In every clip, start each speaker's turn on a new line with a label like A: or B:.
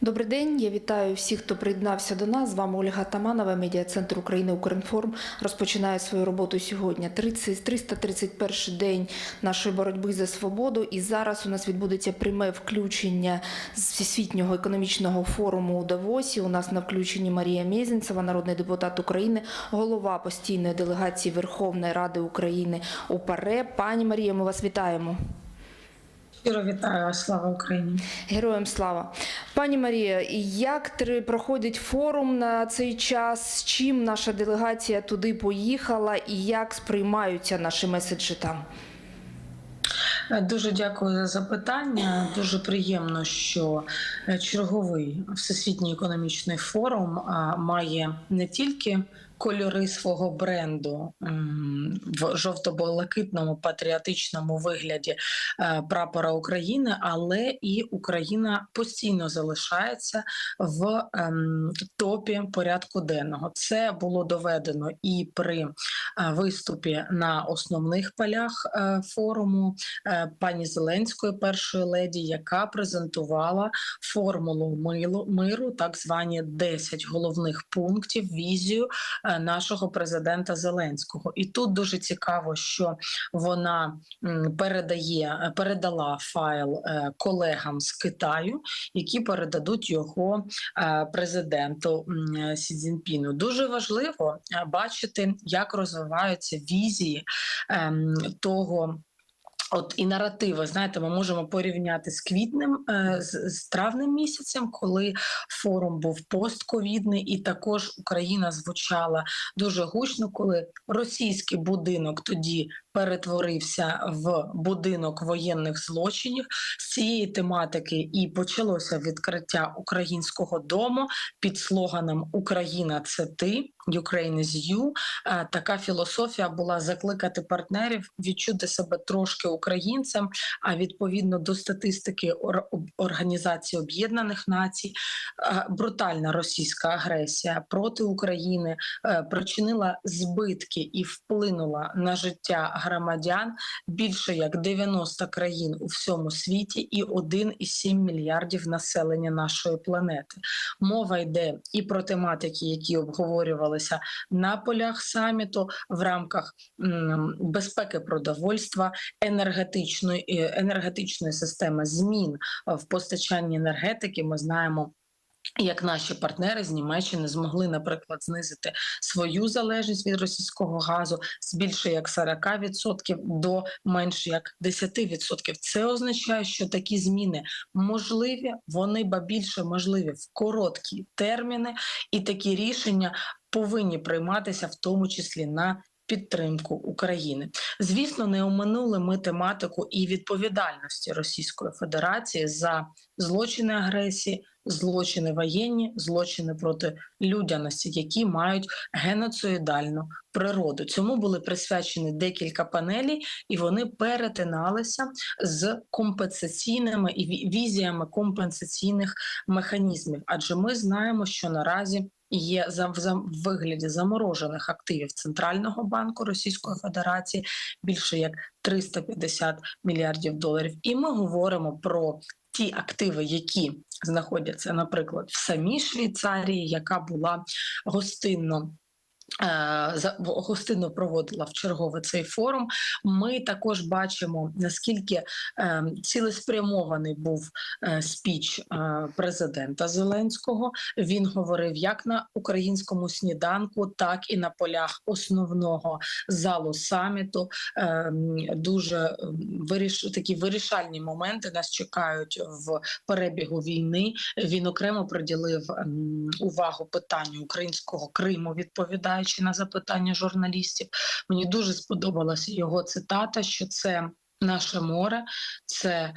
A: Добрий день. Я вітаю всіх, хто приєднався до нас. З вами Ольга Таманова, медіа центр України Укрінформ розпочинає свою роботу сьогодні. 30, 331 день нашої боротьби за свободу. І зараз у нас відбудеться пряме включення з всесвітнього економічного форуму у Давосі. У нас на включенні Марія Мєзінцева, народний депутат України, голова постійної делегації Верховної Ради України у ПАРЕ. Пані Марія, ми вас вітаємо.
B: Щиро вітаю, слава Україні.
A: Героям слава. Пані Марія, як тр- проходить форум на цей час? З чим наша делегація туди поїхала і як сприймаються наші меседжі там?
B: Дуже дякую за запитання. Дуже приємно, що е, черговий всесвітній економічний форум має не тільки кольори свого бренду в жовто-блакитному патріотичному вигляді е, прапора України, але і Україна постійно залишається в ем, топі порядку денного. Це було доведено і при е, виступі на основних полях е, форуму пані Зеленської, першої леді, яка презентувала формулу миру, так звані 10 головних пунктів, візію нашого президента Зеленського. І тут дуже цікаво, що вона передає передала файл е, колегам з Китаю, які передадуть його е, президенту Сі Цзіньпіну. Дуже важливо е, бачити, як розвиваються візії ем, того. От і наративи, знаєте, ми можемо порівняти з квітнем, е, з, з травнем місяцем, коли форум був постковідний, і також Україна звучала дуже гучно, коли російський будинок тоді перетворився в будинок воєнних злочинів. З цієї тематики і почалося відкриття українського дому під слоганом Україна це ти, Ukraine is you». Е, Така філософія була закликати партнерів відчути себе трошки українцем. А відповідно до статистики Ор- Організації Об'єднаних Націй, е, брутальна російська агресія проти України е, причинила збитки і вплинула на життя громадян більше як 90 країн у всьому світі і 1,7 мільярдів населення нашої планети. Мова йде і про тематики, які обговорювалися на полях саміту в рамках безпеки продовольства, енергетичної е, енергетичної системи змін в постачанні енергетики. Ми знаємо. Як наші партнери з Німеччини змогли, наприклад, знизити свою залежність від російського газу з більше як 40% до менше як 10%. Це означає, що такі зміни можливі, вони ба більше можливі в короткі терміни, і такі рішення повинні прийматися в тому числі на підтримку України. Звісно, не оминули ми тематику і відповідальності Російської Федерації за злочини агресії, злочини воєнні, злочини проти людяності, які мають геноцидальну природу. Цьому були присвячені декілька панелей, і вони перетиналися з компенсаційними і візіями компенсаційних механізмів. Адже ми знаємо, що наразі є за в вигляді заморожених активів Центрального банку Російської Федерації більше як 350 мільярдів доларів. І ми говоримо про ті активи, які знаходяться, наприклад, в самій Швейцарії, яка була гостинно. Е, Гостинно проводила в чергове цей форум. Ми також бачимо наскільки е, цілеспрямований був е, спіч президента Зеленського. Він говорив як на українському сніданку, так і на полях основного залу саміту. Дуже виріш такі вирішальні моменти нас чекають в перебігу війни. Він окремо приділив увагу питанню українського Криму, відповідаючи на запитання журналістів. Мені дуже сподобалася його цитата, що це наше море, це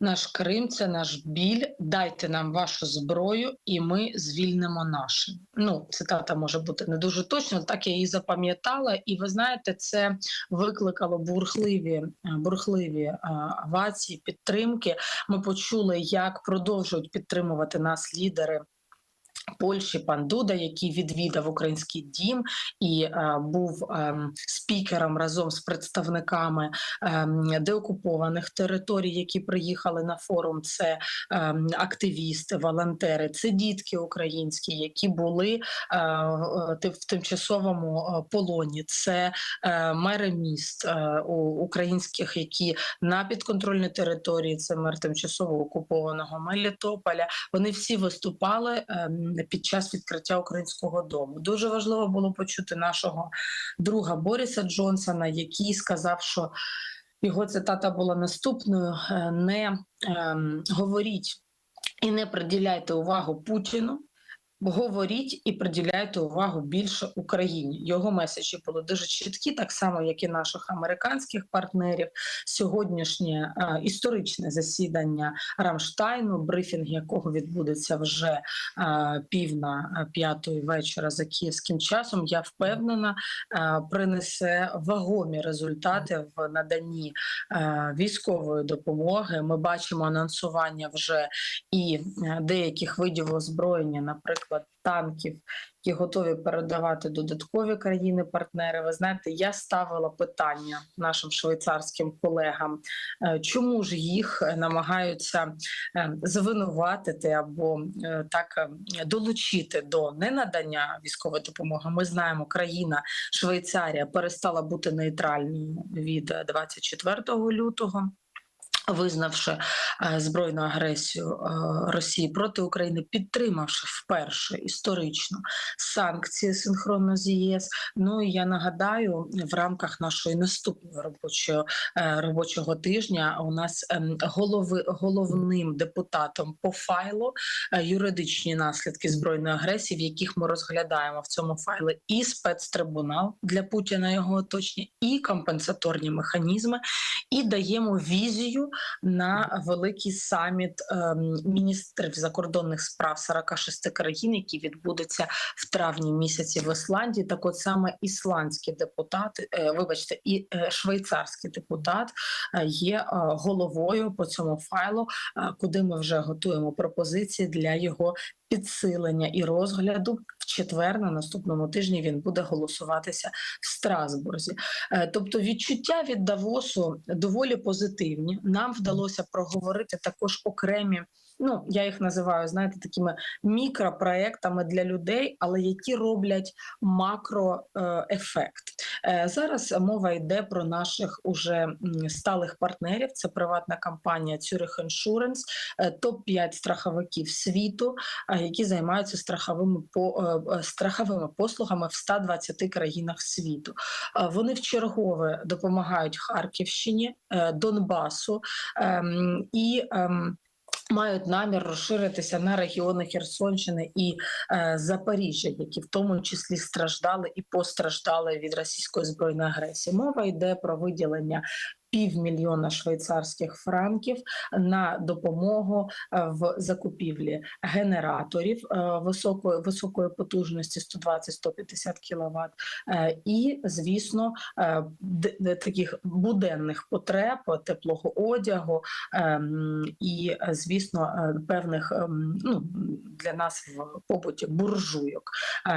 B: наш Крим, це наш біль. Дайте нам вашу зброю, і ми звільнимо наше. Ну, цитата може бути не дуже точно, так я її запам'ятала. І ви знаєте, це викликало бурхливі, е, бурхливі е, овації, підтримки. Ми почули, як продовжують підтримувати нас лідери Польщі пан Дуда, який відвідав український дім і е, був ем, спікером разом з представниками ем, деокупованих територій, які приїхали на форум. Це ем, активісти, волонтери, це дітки українські, які були е, е, в тимчасовому е, полоні. Це е, мери міст е, українських, які на підконтрольній території, це мер тимчасово окупованого Мелітополя. Вони всі виступали ем, під час відкриття українського дому. Дуже важливо було почути нашого друга Боріса Джонсона, який сказав, що його цитата була наступною: е, не е, говоріть і не приділяйте увагу Путіну. Говоріть і приділяйте увагу більше Україні. Його меседжі були дуже чіткі, так само як і наших американських партнерів. Сьогоднішнє е, історичне засідання Рамштайну, брифінг якого відбудеться вже е, пів на е, п'ятої вечора за київським часом. Я впевнена, е, принесе вагомі результати в наданні е, військової допомоги. Ми бачимо анонсування вже і е, деяких видів озброєння, наприклад, танків, які готові передавати додаткові країни-партнери. Ви знаєте, я ставила питання нашим швейцарським колегам, е, чому ж їх е, намагаються е, звинуватити або так долучити до ненадання військової допомоги. Ми знаємо, країна Швейцарія перестала бути нейтральною від е, 24 лютого. Визнавши е, збройну агресію е, Росії проти України, підтримавши вперше історично санкції синхронно з ЄС. Ну і я нагадаю, в рамках нашої наступної робочого е, робочого тижня у нас ем, голови головним депутатом по файлу юридичні наслідки збройної агресії, в яких ми розглядаємо в цьому файлі і спецтрибунал для Путіна його оточення, і компенсаторні механізми, і даємо візію на великий саміт ем, міністрів закордонних справ 46 країн, який відбудеться в травні місяці в Ісландії. Так, от саме ісландські депутати, е, вибачте, і е, швейцарський депутат е, є головою по цьому файлу, куди ми вже готуємо пропозиції для його підсилення і розгляду. В четвер на наступному тижні він буде голосуватися в Страсбурзі. Е, Тобто відчуття від Давосу доволі позитивні. Нам вдалося проговорити також окремі. Ну, я їх називаю, знаєте, такими мікропроектами для людей, але які роблять макроефект. Е, Зараз мова йде про наших уже сталих партнерів. Це приватна компанія Zurich Insurance, е, топ-5 страховиків світу, е, які займаються страховими по е, е, страховими послугами в 120 країнах світу. Е, Вони вчергове допомагають Харківщині, е, Донбасу ем, і. Мають намір розширитися на регіони Херсонщини і е, Запоріжжя, які в тому числі страждали і постраждали від російської збройної агресії. Мова йде про виділення півмільйона швейцарських франків на допомогу е, в закупівлі генераторів е, високої високої потужності 120-150 кВт, е, і звісно таких буденних потреб теплого одягу ем, і, звісно, певних ем, ну для нас в побуті буржуйок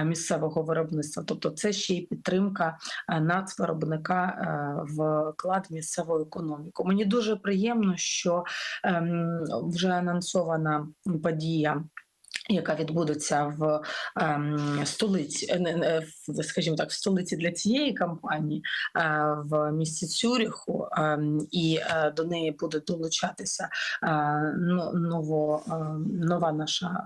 B: місцевого виробництва. Тобто, це ще й підтримка нацвиробника в вклад в місцеву економіку. Мені дуже приємно, що ем, вже анонсована подія. Яка відбудеться в ем, столиці, е, в, скажімо так, в столиці для цієї кампанії е, в місті Цюріху, ем, і е, до неї буде долучатися е, ново, е, нова наша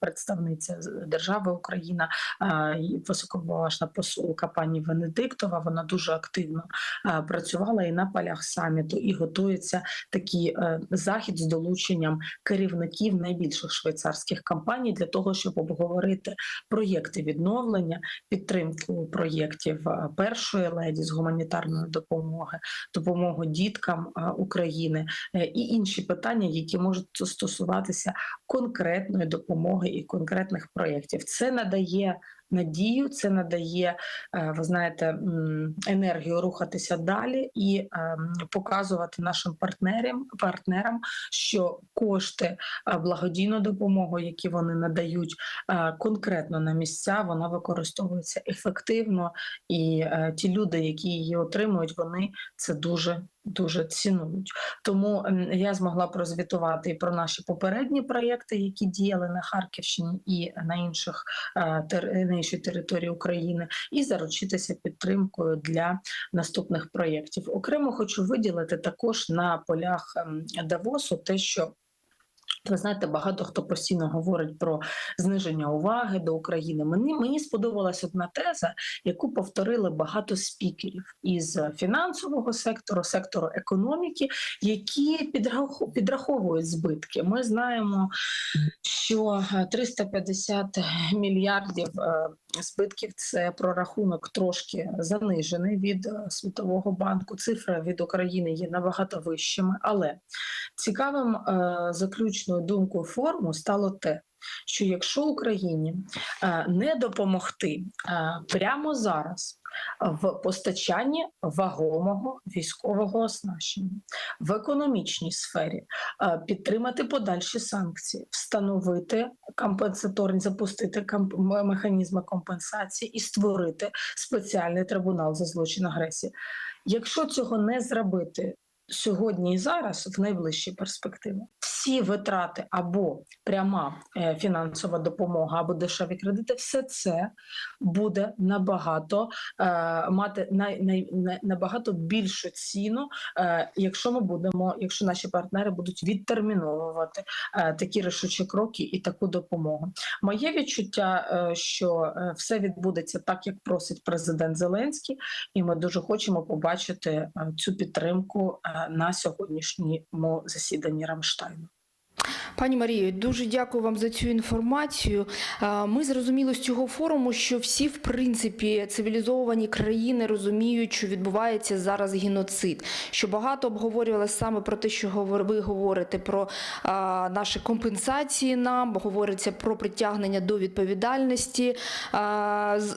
B: представниця держави Україна, е, і високоповажна посолка пані Венедиктова. Вона дуже активно е, працювала і на полях саміту, і готується такий е, захід з долученням керівників найбільших швейцарських компаній для того, щоб обговорити проєкти відновлення, підтримку проєктів е, першої леді з гуманітарної допомоги, допомогу діткам е, України е, і інші питання, які можуть стосуватися конкретної допомоги і конкретних проєктів. Це надає надію, це надає, е, ви знаєте, енергію рухатися далі і ем, показувати нашим партнерам, партнерам, що кошти е, благодійну допомогу, які вони надають е, конкретно на місця, вона використовується ефективно, і ті люди, які її отримують, вони це дуже дуже цінують. Тому я змогла прозвітувати і про наші попередні проєкти, які діяли на Харківщині і на інших е, на іншій території України, і заручитися підтримкою для наступних проєктів. Окремо хочу виділити також на полях Давосу те, що ви знаєте, багато хто постійно говорить про зниження уваги до України. Мені мені сподобалась одна теза, яку повторили багато спікерів із фінансового сектору, сектору економіки, які підраховують збитки. Ми знаємо, що е, 350 мільярдів е, збитків це прорахунок трошки занижений від е, Світового банку. Цифра від України є набагато вищими, але цікавим е, заключною думкою форуму стало те, що якщо Україні е, не допомогти е, прямо зараз в постачанні вагомого військового оснащення в економічній сфері, е, підтримати подальші санкції, встановити компенсаторні, запустити механізми компенсації і створити спеціальний трибунал за злочин агресії. Якщо цього не зробити сьогодні і зараз, в найближчій перспективі, всі витрати або пряма е, фінансова допомога, або дешеві кредити, все це буде набагато е, мати най, набагато більшу ціну, е, якщо ми будемо, якщо наші партнери будуть відтерміновувати такі рішучі кроки і таку допомогу. Моє відчуття, що все відбудеться так, як просить президент Зеленський, і ми дуже хочемо побачити цю підтримку на сьогоднішньому засіданні Рамштайну.
A: Пані Марію, дуже дякую вам за цю інформацію. Е, Ми зрозуміли з цього форуму, що всі, в принципі, цивілізовані країни розуміють, що відбувається зараз геноцид. Що багато обговорювалося саме про те, що ви говорите про наші компенсації нам, говориться про притягнення до відповідальності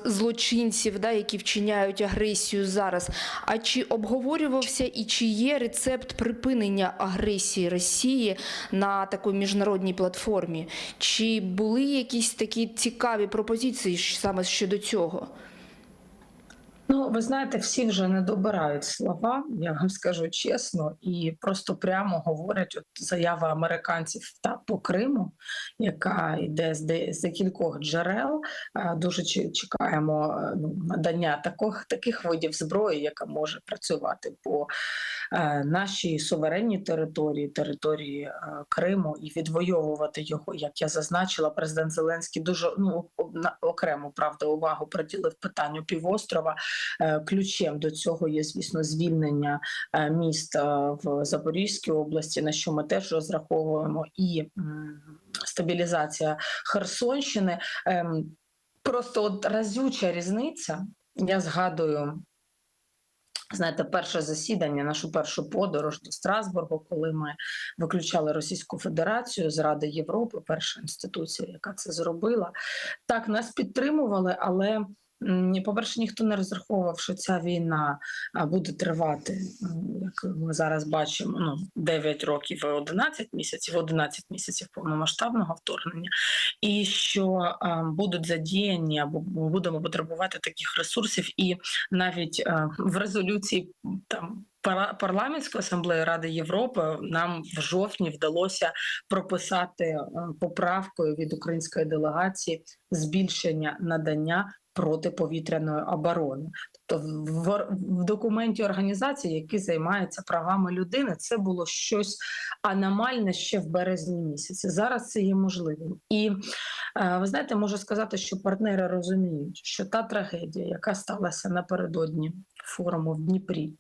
A: злочинців, да, які вчиняють агресію зараз. А чи обговорювався і чи є рецепт припинення агресії Росії на такій міжнародній платформі? Чи були якісь такі цікаві пропозиції саме щодо цього?
B: Ну, ви знаєте, всі вже не добирають слова, я вам скажу чесно, і просто прямо говорять от заява американців та по Криму, яка йде з з декількох джерел. Е, Дуже чекаємо е, ну, надання таких, таких видів зброї, яка може працювати по е, нашій суверенній території, території е, Криму, і відвоювати його, як я зазначила, президент Зеленський дуже ну окрему правда увагу приділив питанню півострова. Е, Ключем до цього є, звісно, звільнення міст в Запорізькій області, на що ми теж розраховуємо, і стабілізація Херсонщини. Ем, Просто от разюча різниця. Я згадую. Знаєте, перше засідання, нашу першу подорож до Страсбургу, коли ми виключали Російську Федерацію з Ради Європи, перша інституція, яка це зробила. Так, нас підтримували, але м, по-перше, ніхто не розраховував, що ця війна буде тривати, як ми зараз бачимо, ну 9 років і 11 місяців, 11 місяців повномасштабного вторгнення, і що будуть задіяні або будемо потребувати таких ресурсів, і навіть а, в резолюції там. Парламентської асамблеї Ради Європи нам в жовтні вдалося прописати е, поправкою від української делегації збільшення надання протиповітряної оборони. Тобто в, в, документі організації, які займаються правами людини, це було щось аномальне ще в березні місяці. Зараз це є можливим. І е, ви знаєте, можу сказати, що партнери розуміють, що та трагедія, яка сталася напередодні форуму в Дніпрі.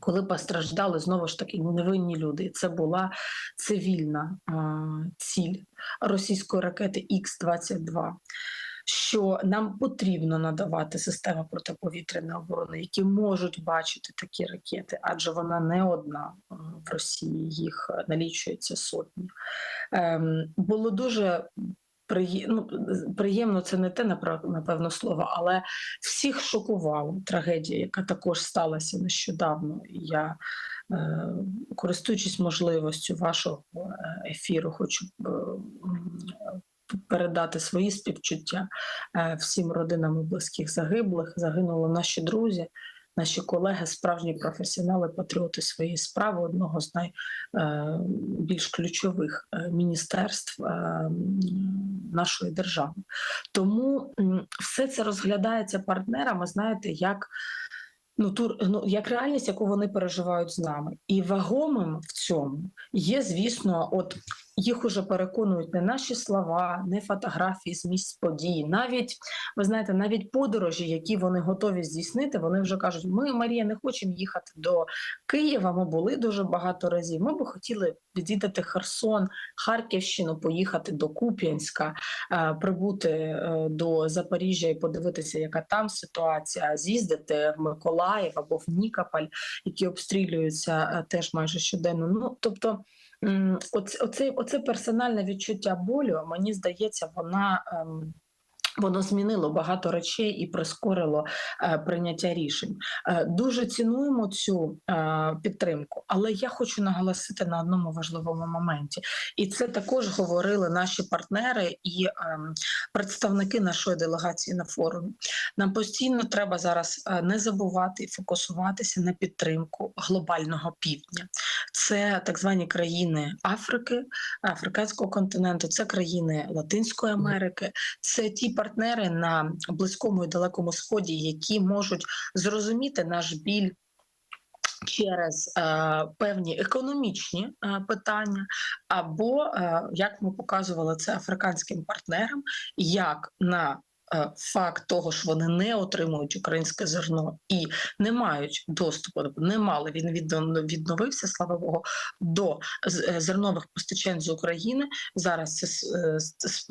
B: Коли постраждали знову ж таки невинні люди, це була цивільна е, ціль російської ракети Х-22 що нам потрібно надавати системи протиповітряної оборони, які можуть бачити такі ракети, адже вона не одна е, в Росії, їх налічується сотні. Ем, було дуже ну, приємно це не те, напевно, слово, але всіх шокувала трагедія, яка також сталася нещодавно. Я, е, користуючись можливістю вашого е, ефіру, хочу передати свої співчуття е, всім родинам і близьких загиблих. Загинули наші друзі, наші колеги, справжні професіонали, патріоти своєї справи, одного з найбільш ключових е, міністерств е, нашої держави. Тому все це розглядається партнерами, знаєте, як. Ну, ту, ну, як реальність, яку вони переживають з нами, і вагомим в цьому є, звісно, от їх уже переконують не наші слова, не фотографії з місць подій. Навіть ви знаєте, навіть подорожі, які вони готові здійснити, вони вже кажуть: ми, Марія, не хочемо їхати до Києва. Ми були дуже багато разів. Ми би хотіли відвідати Херсон, Харківщину, поїхати до Куп'янська, е, прибути е, до Запоріжжя і подивитися, яка там ситуація, з'їздити в Миколаїв або в Нікополь, які обстрілюються е, теж майже щоденно. Ну тобто. Оце, оце, оце персональне відчуття болю, мені здається, вона ем, воно змінило багато речей і прискорило е, прийняття рішень. Е, дуже цінуємо цю е, підтримку, але я хочу наголосити на одному важливому моменті, і це також говорили наші партнери і ем, представники нашої делегації на форумі. Нам постійно треба зараз е, не забувати і фокусуватися на підтримку глобального півдня. Це так звані країни Африки, Африканського континенту, це країни Латинської Америки, це ті партнери на близькому і далекому сході, які можуть зрозуміти наш біль. Через е, певні економічні е, питання, або е, як ми показували це африканським партнерам, як на факт того, що вони не отримують українське зерно і не мають доступу, не мали він відно- відновився, слава Богу, до е, зернових постачань з України. Зараз це е,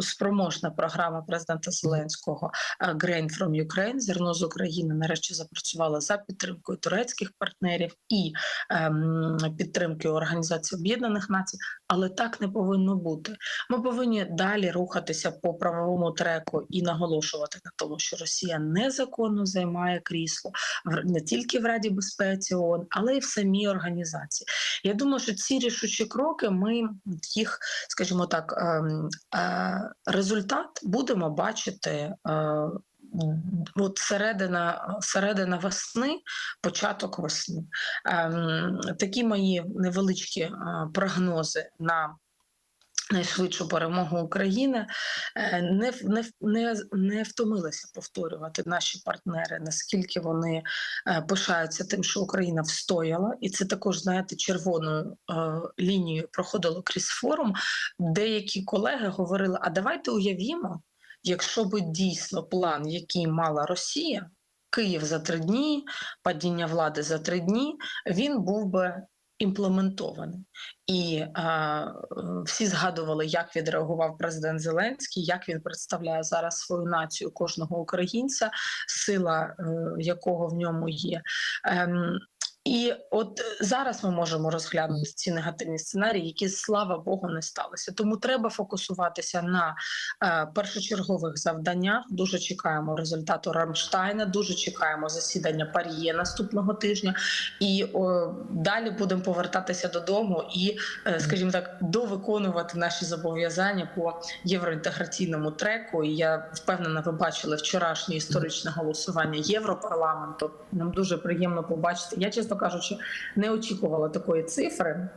B: спроможна програма президента Зеленського е, Grain from Ukraine, зерно з України нарешті запрацювала за підтримкою турецьких партнерів і ем, підтримки Організації Об'єднаних Націй, але так не повинно бути. Ми повинні далі рухатися по правовому треку і наголошувати на тому, що Росія незаконно займає крісло не тільки в Раді безпеці ООН, але й в самій організації. Я думаю, що ці рішучі кроки ми їх, скажімо так, ем, е, результат будемо бачити. е, От середина, середина весни, початок весни. Ем, такі мої невеличкі е, прогнози на найшвидшу перемогу України. Е, Не, не, не, не втомилися повторювати наші партнери, наскільки вони е, пишаються тим, що Україна встояла, і це також, знаєте, червоною е, лінією проходило крізь форум. Деякі колеги говорили: а давайте уявімо, якщо би дійсно план, який мала Росія, Київ за три дні, падіння влади за три дні, він був би імплементований. І е, е, всі згадували, як відреагував президент Зеленський, як він представляє зараз свою націю кожного українця, сила е, якого в ньому є. Ем, і от зараз ми можемо розглянути ці негативні сценарії, які слава Богу не сталися. Тому треба фокусуватися на е, першочергових завданнях. Дуже чекаємо результату Рамштайна, дуже чекаємо засідання Пар'є наступного тижня, і о, далі будемо повертатися додому і, е, скажімо так, довиконувати наші зобов'язання по євроінтеграційному треку. І я впевнена, ви бачили вчорашнє історичне голосування Європарламенту. Нам дуже приємно побачити. Я чесно кажучи, не очікувала такої цифри.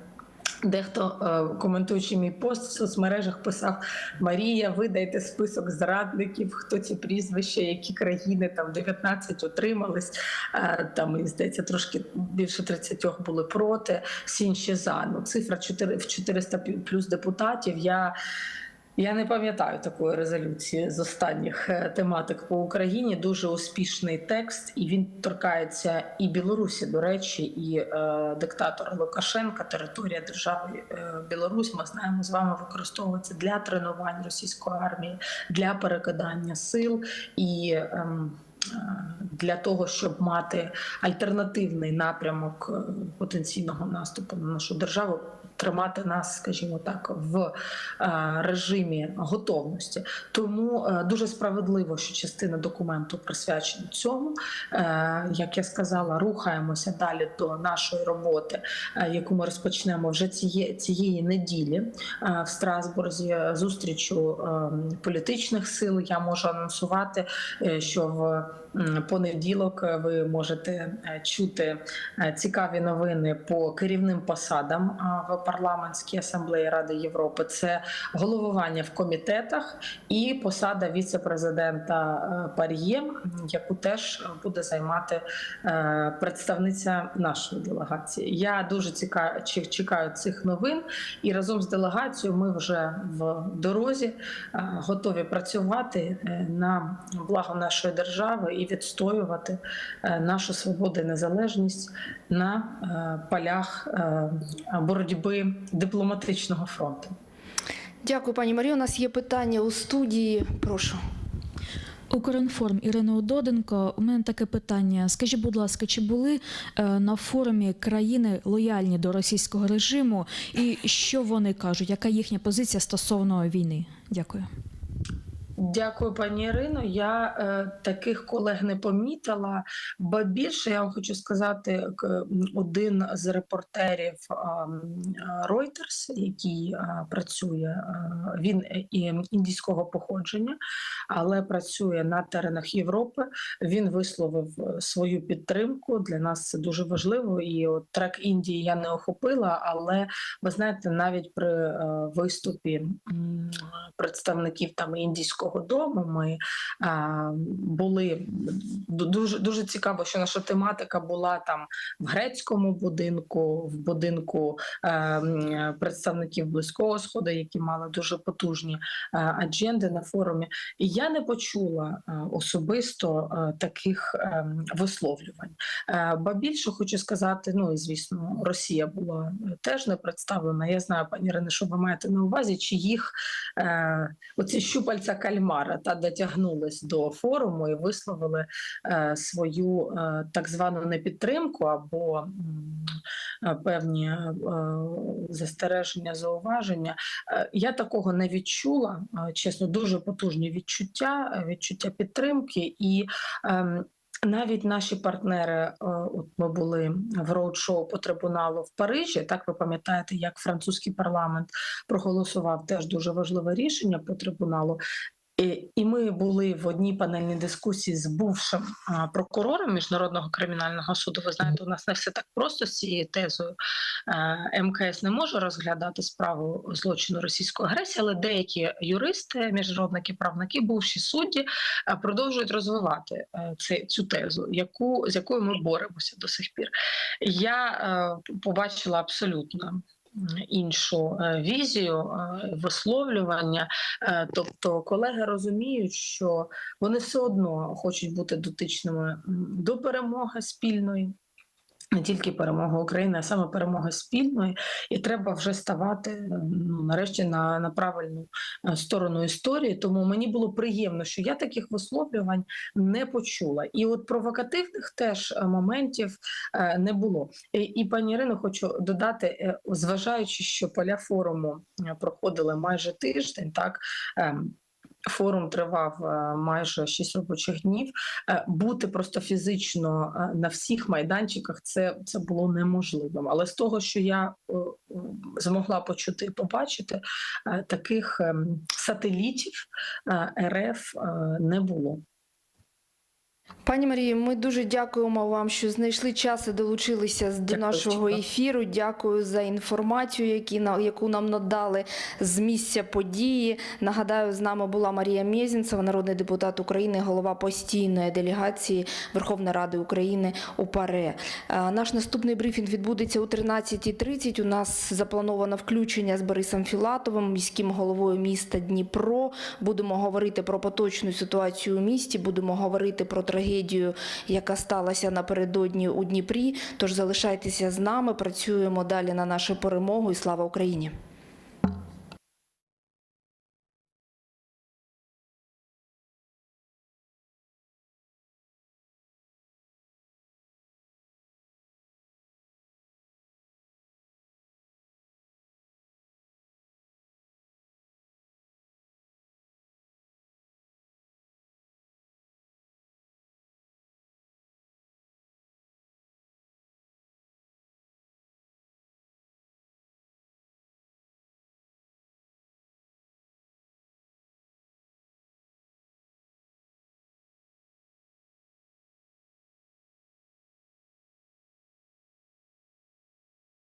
B: Дехто, е, коментуючи мій пост в соцмережах, писав: Марія, видайте список зрадників, хто ці прізвища, які країни там 19 отримались. Е, Там мені здається, трошки більше 30 були проти, всі інші за. Ну, цифра 4, в 400 плюс депутатів. Я я не пам'ятаю такої резолюції з останніх е, тематик по Україні. Дуже успішний текст, і він торкається і Білорусі, до речі, і е, диктатора Лукашенка, територія держави е, Білорусь. Ми знаємо з вами використовується для тренувань російської армії, для перекидання сил і. ем, для того, щоб мати альтернативний напрямок е, потенційного наступу на нашу державу, тримати нас, скажімо так, в е, режимі готовності. Тому е, дуже справедливо, що частина документу присвячена цьому. Е, Як я сказала, рухаємося далі до нашої роботи, яку ми розпочнемо вже цієї, цієї неділі в Страсбурзі зустрічу е, політичних сил. Я можу анонсувати, що в понеділок е, ви можете е, чути е, цікаві новини по керівним посадам в парламентській асамблеї Ради Європи. Це головування в комітетах і посада віце-президента Пар'є, яку теж буде займати представниця нашої делегації. Я дуже ціка- чекаю цих новин, і разом з делегацією ми вже в дорозі готові працювати на благо нашої держави і відстоювати е, нашу свободу і незалежність на е, полях е, боротьби дипломатичного фронту.
A: Дякую, пані Марія. У нас є питання у студії. Прошу.
C: Укрінформ Ірина Доденко. У мене таке питання. Скажіть, будь ласка, чи були на форумі країни лояльні до російського режиму, і що вони кажуть? Яка їхня позиція стосовно війни? Дякую.
B: Дякую, пані Ірино. Я е, таких колег не помітила. Ба більше я вам хочу сказати, один з репортерів а, Reuters, який а, працює, він е, і індійського походження, але працює на теренах Європи. Він висловив е, свою підтримку. Для нас це дуже важливо. І от трек Індії я не охопила, але ви знаєте, навіть при е, виступі м, представників там індійського дому ми а, були дуже дуже цікаво, що наша тематика була там в грецькому будинку, в будинку е, представників близького сходу, які мали дуже потужні е, адженди на форумі. І я не почула е, особисто е, таких е, висловлювань. Е, Ба більше хочу сказати, ну і звісно, Росія була е, теж не представлена. Я знаю, пані Ірине, що ви маєте на увазі, чи їх е, оці щупальця кальмара та дотягнулись до форуму і висловили е, свою е, так звану непідтримку або е, певні застереження, зауваження. Я такого не відчула. Чесно, дуже потужні відчуття, відчуття підтримки і. ем, навіть наші партнери, от ми були в роуд-шоу по трибуналу в Парижі. Так ви пам'ятаєте, як французький парламент проголосував теж дуже важливе рішення по трибуналу. І, ми були в одній панельній дискусії з бувшим а, прокурором міжнародного кримінального суду. Ви знаєте, у нас не все так просто з цією тезою. МКС не може розглядати справу злочину російської агресії, але деякі юристи, міжнародники, правники, бувші судді е, продовжують розвивати цю тезу, яку з якою ми боремося до сих пір. Я побачила абсолютно іншу е, візію е, висловлювання. Е, Тобто колеги розуміють, що вони все одно хочуть бути дотичними до перемоги спільної. Не тільки перемоги України, а саме перемоги спільної, і треба вже ставати ну, нарешті на, на правильну е, сторону історії. Тому мені було приємно, що я таких висловлювань не почула. І от провокативних теж е, моментів е, не було. І, і пані Ірино, хочу додати, зважаючи, що поля форуму проходили майже тиждень, так. Форум тривав е, майже 6 робочих днів. Е, Бути просто фізично е, на всіх майданчиках це, це було неможливим. Але з того, що я змогла почути і побачити, таких ем, сателітів РФ не було.
A: Пані Марії, ми дуже дякуємо вам, що знайшли час і долучилися до
B: Дякую,
A: нашого ефіру. Дякую за інформацію, які яку нам надали з місця події. Нагадаю, з нами була Марія Мєзінцева, народний депутат України, голова постійної делегації Верховної Ради України у ПАРЕ. Е, Наш наступний брифінг відбудеться о 13.30. У нас заплановано включення з Борисом Філатовим, міським головою міста Дніпро. Будемо говорити про поточну ситуацію у місті. Будемо говорити про трагедію, яка сталася напередодні у Дніпрі. Тож залишайтеся з нами, працюємо далі на нашу перемогу і слава Україні.